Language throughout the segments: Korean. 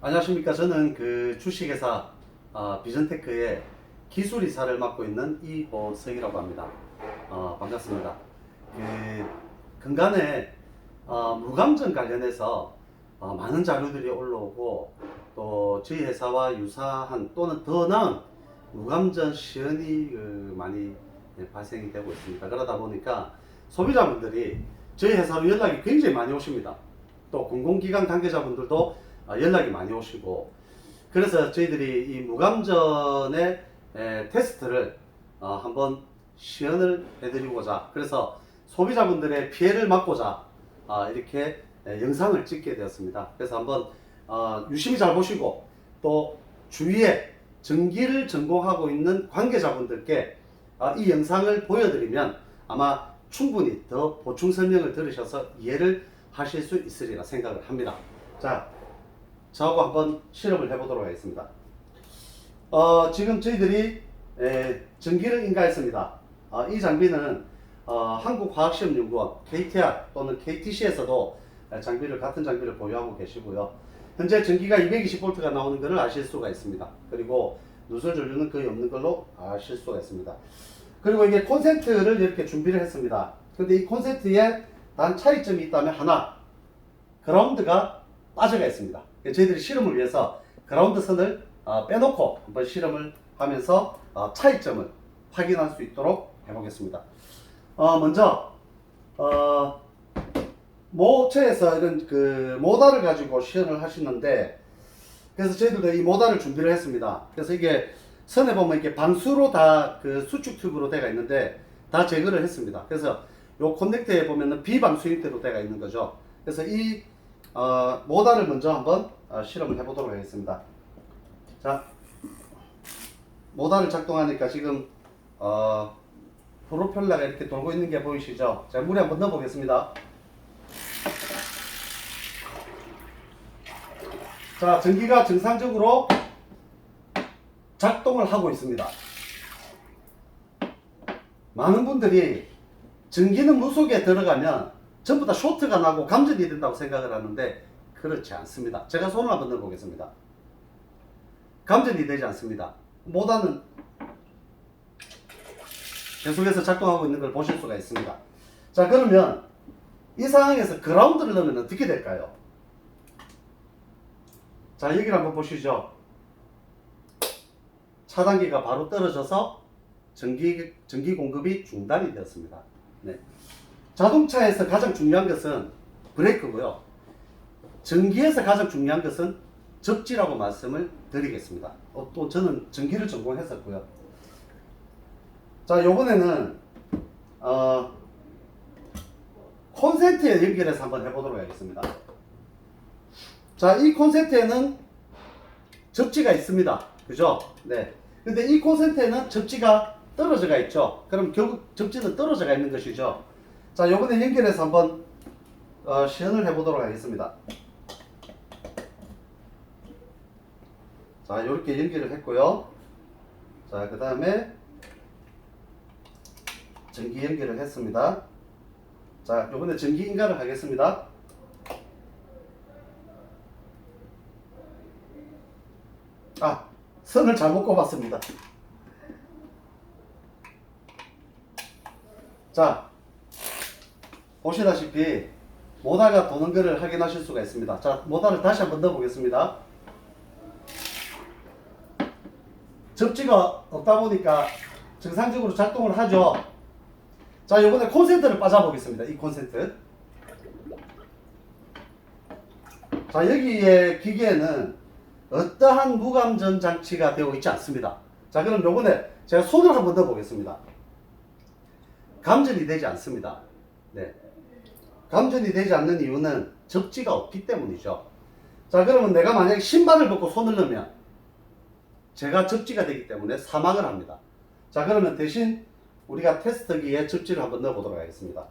안녕하십니까. 저는 그 주식회사 어, 비전테크의 기술이사를 맡고 있는 이보성이라고 합니다. 어, 반갑습니다. 그 근간에 어, 무감정 관련해서 어, 많은 자료들이 올라오고 또 저희 회사와 유사한 또는 더 나은 무감정 시연이 그 많이 예, 발생이 되고 있습니다. 그러다 보니까 소비자분들이 저희 회사로 연락이 굉장히 많이 오십니다. 또 공공기관 관계자분들도 어, 연락이 많이 오시고 그래서 저희들이 이 무감전의 에, 테스트를 어, 한번 시연을 해드리고자 그래서 소비자분들의 피해를 막고자 어, 이렇게 에, 영상을 찍게 되었습니다. 그래서 한번 어, 유심히 잘 보시고 또 주위에 전기를 전공하고 있는 관계자분들께 어, 이 영상을 보여드리면 아마 충분히 더 보충 설명을 들으셔서 이해를 하실 수 있으리라 생각을 합니다. 자, 저하고 한번 실험을 해보도록 하겠습니다. 어, 지금 저희들이 에, 전기를 인가했습니다. 어, 이 장비는 어, 한국화학시험연구원 KTR 또는 KTC에서도 장비를 같은 장비를 보유하고 계시고요. 현재 전기가 220V가 나오는 것을 아실 수가 있습니다. 그리고 누설 전류는 거의 없는 걸로 아실 수가 있습니다. 그리고 이게 콘센트를 이렇게 준비를 했습니다. 근데 이 콘센트에 단 차이점이 있다면 하나 그라운드가 빠져가 있습니다. 저희들이 실험을 위해서 그라운드 선을 어, 빼놓고 한번 실험을 하면서 어, 차이점을 확인할 수 있도록 해보겠습니다. 어, 먼저 어, 모체에서 이런 그 모달을 가지고 시연을 하시는데 그래서 저희들도 이 모달을 준비를 했습니다. 그래서 이게 선에 보면 이렇게 방수로 다 그 수축 튜브로 되어 있는데 다 제거를 했습니다. 그래서 요 커넥터에 보면은 비방수 형태로 되어 있는 거죠. 그래서 이 어, 모달을 먼저 한번 어, 실험을 해보도록 하겠습니다. 자, 모달을 작동하니까 지금 어, 프로펠러가 이렇게 돌고 있는 게 보이시죠? 자, 물에 한번 넣어보겠습니다. 자, 전기가 정상적으로 작동을 하고 있습니다. 많은 분들이 전기는 무속에 들어가면 전부 다 쇼트가 나고 감전이 된다고 생각을 하는데 그렇지 않습니다. 제가 손을 한번 넣어보겠습니다. 감전이 되지 않습니다. 모다는 계속해서 작동하고 있는 걸 보실 수가 있습니다. 자 그러면 이 상황에서 그라운드를 넣으면 어떻게 될까요? 자 여기를 한번 보시죠. 차단기가 바로 떨어져서 전기, 전기 공급이 중단이 되었습니다. 네. 자동차에서 가장 중요한 것은 브레이크고요. 전기에서 가장 중요한 것은 접지라고 말씀을 드리겠습니다. 어, 또 저는 전기를 전공했었고요. 자, 요번에는 어, 콘센트에 연결해서 한번 해보도록 하겠습니다. 자, 이 콘센트에는 접지가 있습니다. 그죠? 네. 근데 이 콘센트에는 접지가 떨어져가 있죠. 그럼 결국 접지는 떨어져가 있는 것이죠. 자, 요번에 연결해서 한번 어, 시연을 해보도록 하겠습니다. 자, 이렇게 연결을 했고요. 자, 그 다음에 전기 연결을 했습니다. 자, 요번에 전기 인가를 하겠습니다. 아, 선을 잘못 꼽았습니다. 자, 보시다시피 모다가 도는 것을 확인하실 수가 있습니다. 자, 모다를 다시 한번 넣어 보겠습니다. 접지가 없다 보니까 정상적으로 작동을 하죠. 자, 이번에 콘센트를 빠져 보겠습니다. 이 콘센트. 자, 여기에 기계에는 어떠한 무감전 장치가 되어 있지 않습니다. 자, 그럼 요번에 제가 손을 한번 넣어 보겠습니다. 감전이 되지 않습니다. 네. 감전이 되지 않는 이유는 접지가 없기 때문이죠. 자, 그러면 내가 만약에 신발을 벗고 손을 넣으면 제가 접지가 되기 때문에 사망을 합니다. 자, 그러면 대신 우리가 테스트기에 접지를 한번 넣어보도록 하겠습니다.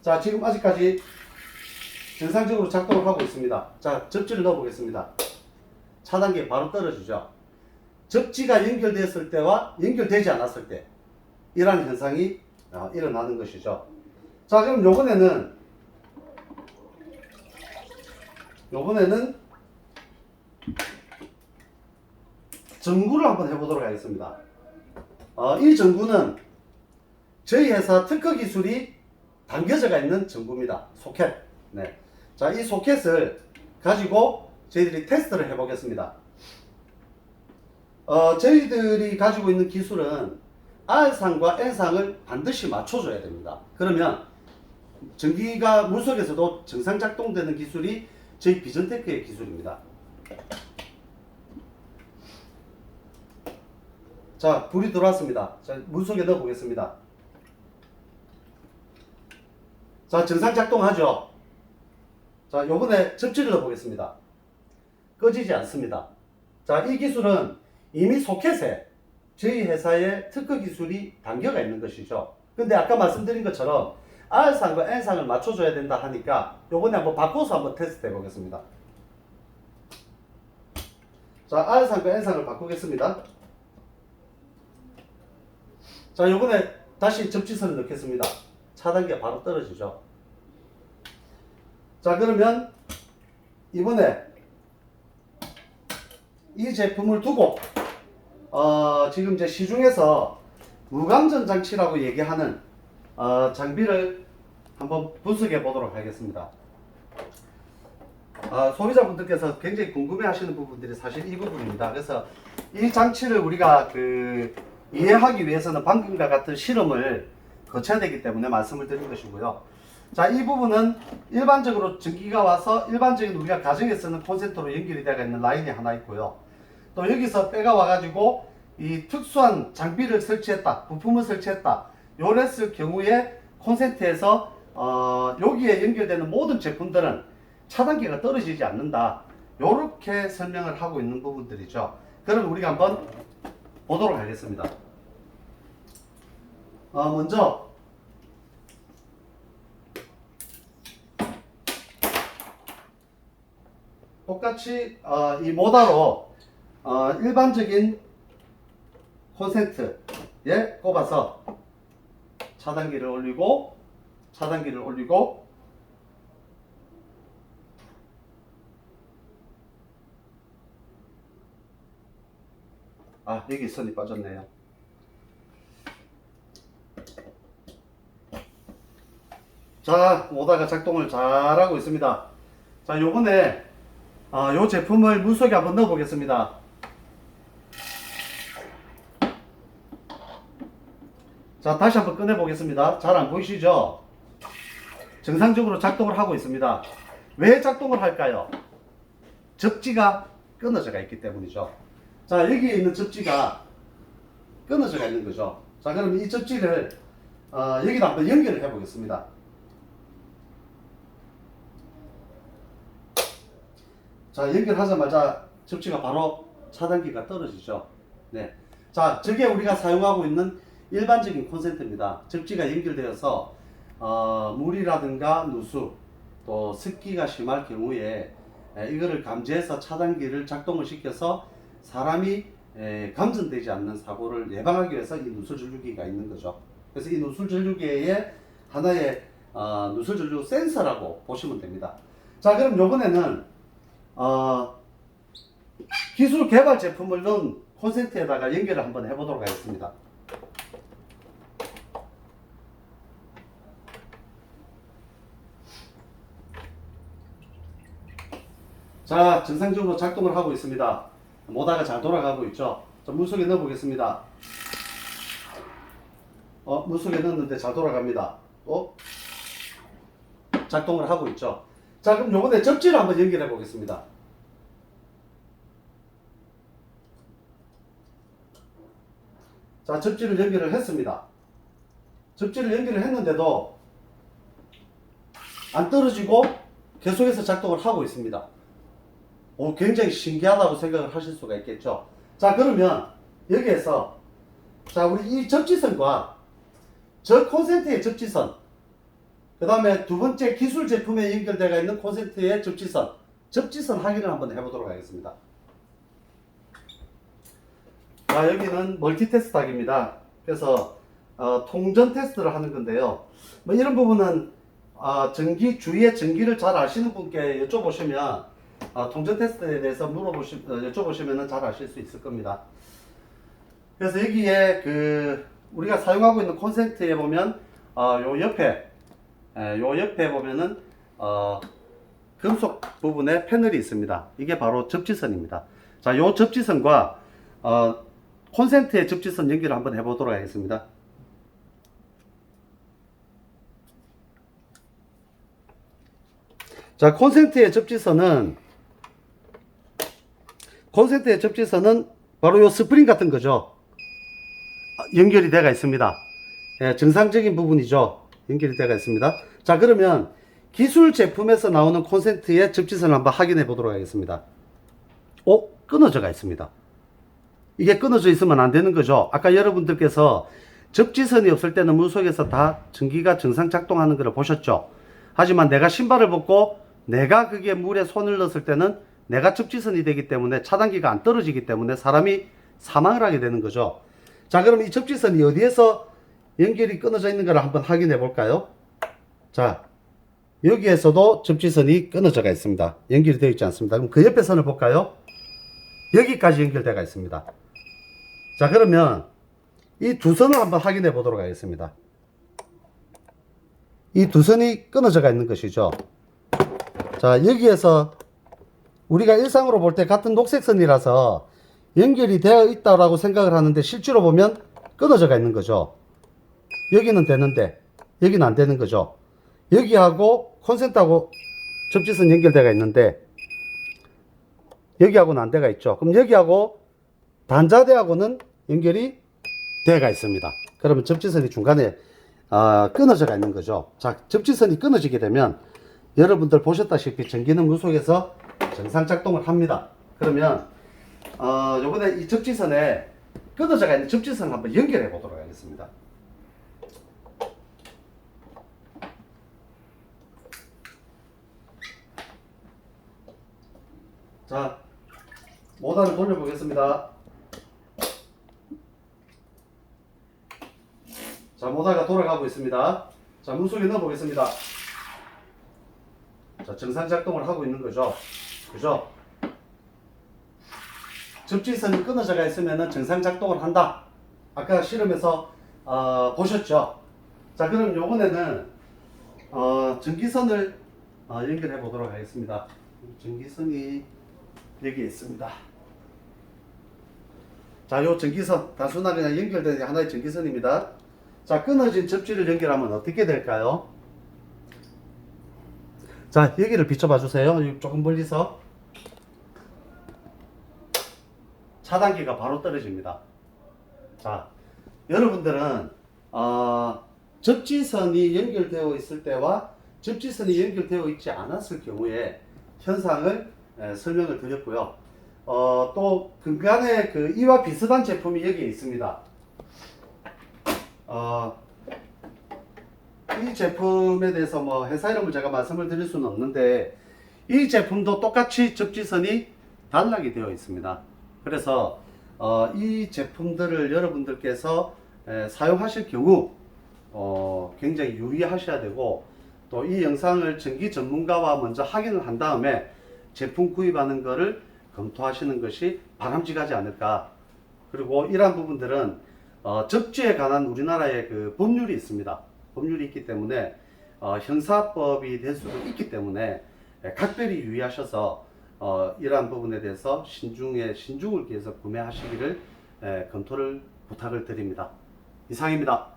자, 지금 아직까지 정상적으로 작동을 하고 있습니다. 자, 접지를 넣어보겠습니다. 차단기에 바로 떨어지죠. 접지가 연결되었을 때와 연결되지 않았을 때 이러한 현상이 어, 일어나는 것이죠. 자, 그럼 요번에는 요번에는 전구를 한번 해보도록 하겠습니다. 어, 이 전구는 저희 회사 특허 기술이 담겨져가 있는 전구입니다. 소켓. 네. 자, 이 소켓을 가지고 저희들이 테스트를 해보겠습니다. 어, 저희들이 가지고 있는 기술은 R상과 N상을 반드시 맞춰줘야 됩니다. 그러면 전기가 물속에서도 정상 작동되는 기술이 저희 비전테크의 기술입니다. 자, 불이 들어왔습니다. 자, 물 속에 넣어 보겠습니다. 자, 정상 작동하죠? 자, 요번에 접지를 넣어 보겠습니다. 꺼지지 않습니다. 자, 이 기술은 이미 소켓에 저희 회사의 특허 기술이 담겨가 있는 것이죠. 근데 아까 말씀드린 것처럼 R상과 N상을 맞춰줘야 된다 하니까 요번에 한번 바꿔서 한번 테스트 해보겠습니다. 자, R상과 N상을 바꾸겠습니다. 자, 요번에 다시 접지선을 넣겠습니다. 차단기가 바로 떨어지죠. 자, 그러면 이번에 이 제품을 두고 어, 지금 이제 시중에서 무감전 장치라고 얘기하는 어, 장비를 한번 분석해 보도록 하겠습니다. 어, 소비자분들께서 굉장히 궁금해 하시는 부분들이 사실 이 부분입니다. 그래서 이 장치를 우리가 그 이해하기 위해서는 방금과 같은 실험을 거쳐야 되기 때문에 말씀을 드린 것이고요. 자, 이 부분은 일반적으로 전기가 와서 일반적인 우리가 가정에 쓰는 콘센트로 연결이 되어 있는 라인이 하나 있고요. 또 여기서 빼가 와가지고 이 특수한 장비를 설치했다, 부품을 설치했다. 요랬을 경우에 콘센트에서 어, 여기에 연결되는 모든 제품들은 차단기가 떨어지지 않는다. 요렇게 설명을 하고 있는 부분들이죠. 그럼 우리가 한번 보도록 하겠습니다. 어, 먼저 똑같이 어, 이 모다로 어, 일반적인 콘센트에 꼽아서 차단기를 올리고 차단기를 올리고 아 여기 선이 빠졌네요. 자 오다가 작동을 잘하고 있습니다. 자 요번에 아, 요 제품을 물속에 한번 넣어 보겠습니다 자 다시 한번 꺼내 보겠습니다. 잘 안 보이시죠? 정상적으로 작동을 하고 있습니다. 왜 작동을 할까요? 접지가 끊어져가 있기 때문이죠. 자 여기에 있는 접지가 끊어져가 있는 거죠. 자 그럼 이 접지를 어, 여기다 한번 연결을 해 보겠습니다. 자 연결하자마자 접지가 바로 차단기가 떨어지죠. 네. 자 저게 우리가 사용하고 있는 일반적인 콘센트입니다 접지가 연결되어서 어, 물이라든가 누수 또 습기가 심할 경우에 에, 이거를 감지해서 차단기를 작동을 시켜서 사람이 에, 감전되지 않는 사고를 예방하기 위해서 이 누설 전류기가 있는 거죠. 그래서 이 누설 전류기의 하나의 어, 누설 전류 센서라고 보시면 됩니다. 자, 그럼 요번에는 어, 기술 개발 제품을 넣은 콘센트에다가 연결을 한번 해보도록 하겠습니다. 자, 정상적으로 작동을 하고 있습니다. 모다가 잘 돌아가고 있죠. 자, 물속에 넣어 보겠습니다. 어, 물속에 넣었는데 잘 돌아갑니다. 또 작동을 하고 있죠. 자, 그럼 요번에 접지를 한번 연결해 보겠습니다. 자, 접지를 연결을 했습니다. 접지를 연결을 했는데도 안 떨어지고 계속해서 작동을 하고 있습니다. 오, 굉장히 신기하다고 생각을 하실 수가 있겠죠. 자, 그러면 여기에서 자, 우리 이 접지선과 저 콘센트의 접지선, 그 다음에 두 번째 기술 제품에 연결되어 있는 콘센트의 접지선, 접지선 확인을 한번 해보도록 하겠습니다. 자, 여기는 멀티 테스트하기입니다. 그래서 어, 통전 테스트를 하는 건데요. 뭐 이런 부분은 어, 전기 주위의 전기를 잘 아시는 분께 여쭤보시면 어, 통전 테스트에 대해서 물어보시, 어, 여쭤보시면 잘 아실 수 있을 겁니다. 그래서 여기에 그 우리가 사용하고 있는 콘센트에 보면 어, 요 옆에 에, 요 옆에 보면은 어, 금속 부분에 패널이 있습니다. 이게 바로 접지선입니다. 자, 요 접지선과 어, 콘센트의 접지선 연결을 한번 해보도록 하겠습니다. 자, 콘센트의 접지선은 콘센트의 접지선은 바로 요 스프링 같은 거죠. 아, 연결이 되어 있습니다. 예, 정상적인 부분이죠. 연결이 되어 있습니다. 자, 그러면 기술 제품에서 나오는 콘센트의 접지선을 한번 확인해 보도록 하겠습니다. 오, 끊어져가 있습니다. 이게 끊어져 있으면 안 되는 거죠. 아까 여러분들께서 접지선이 없을 때는 물 속에서 다 전기가 정상 작동하는 것을 보셨죠. 하지만 내가 신발을 벗고 내가 그게 물에 손을 넣었을 때는 내가 접지선이 되기 때문에 차단기가 안 떨어지기 때문에 사람이 사망을 하게 되는 거죠. 자, 그럼 이 접지선이 어디에서 연결이 끊어져 있는가를 한번 확인해 볼까요? 자, 여기에서도 접지선이 끊어져가 있습니다. 연결이 되어 있지 않습니다. 그럼 그 옆에 선을 볼까요? 여기까지 연결되어 있습니다. 자, 그러면 이 두 선을 한번 확인해 보도록 하겠습니다. 이 두 선이 끊어져가 있는 것이죠. 자, 여기에서 우리가 일상으로 볼 때 같은 녹색 선이라서 연결이 되어 있다라고 생각을 하는데 실제로 보면 끊어져가 있는 거죠. 여기는 되는데 여기는 안 되는 거죠. 여기하고 콘센트하고 접지선 연결되어 있는데 여기하고는 안 돼가 있죠. 그럼 여기하고 단자대하고는 연결이 되어가 있습니다. 그러면 접지선이 중간에 아, 끊어져가 있는 거죠. 자, 접지선이 끊어지게 되면 여러분들 보셨다시피 전기는 물 속에서 정상 작동을 합니다. 그러면 어, 요번에 이 접지선에 끊어져가 있는 접지선을 한번 연결해 보도록 하겠습니다. 자, 모단을 돌려보겠습니다. 자, 모다가 돌아가고 있습니다. 자, 물속에 넣어보겠습니다. 자, 정상 작동을 하고 있는 거죠. 그죠? 접지선이 끊어져가 있으면 정상 작동을 한다. 아까 실험에서 어, 보셨죠? 자, 그럼 요번에는 어, 전기선을 어, 연결해 보도록 하겠습니다. 전기선이 여기 있습니다. 자, 요 전기선 단순하게 그냥 연결된 하나의 전기선입니다. 자, 끊어진 접지를 연결하면 어떻게 될까요? 자, 여기를 비춰봐 주세요. 조금 멀리서. 차단기가 바로 떨어집니다. 자, 여러분들은 어, 접지선이 연결되어 있을 때와 접지선이 연결되어 있지 않았을 경우에 현상을 에, 설명을 드렸고요. 어, 또 근간에 그 이와 비슷한 제품이 여기에 있습니다. 어, 이 제품에 대해서 뭐 회사 이름을 제가 말씀을 드릴 수는 없는데 이 제품도 똑같이 접지선이 단락이 되어 있습니다. 그래서 어, 이 제품들을 여러분들께서 에, 사용하실 경우 어, 굉장히 유의하셔야 되고 또 이 영상을 전기 전문가와 먼저 확인을 한 다음에 제품 구입하는 것을 검토하시는 것이 바람직하지 않을까. 그리고 이러한 부분들은 어, 접지에 관한 우리나라의 그 법률이 있습니다. 법률이 있기 때문에 어, 형사법이 될 수도 있기 때문에 에, 각별히 유의하셔서 어, 이러한 부분에 대해서 신중에 신중을 기해서 구매하시기를 에, 검토를 부탁을 드립니다. 이상입니다.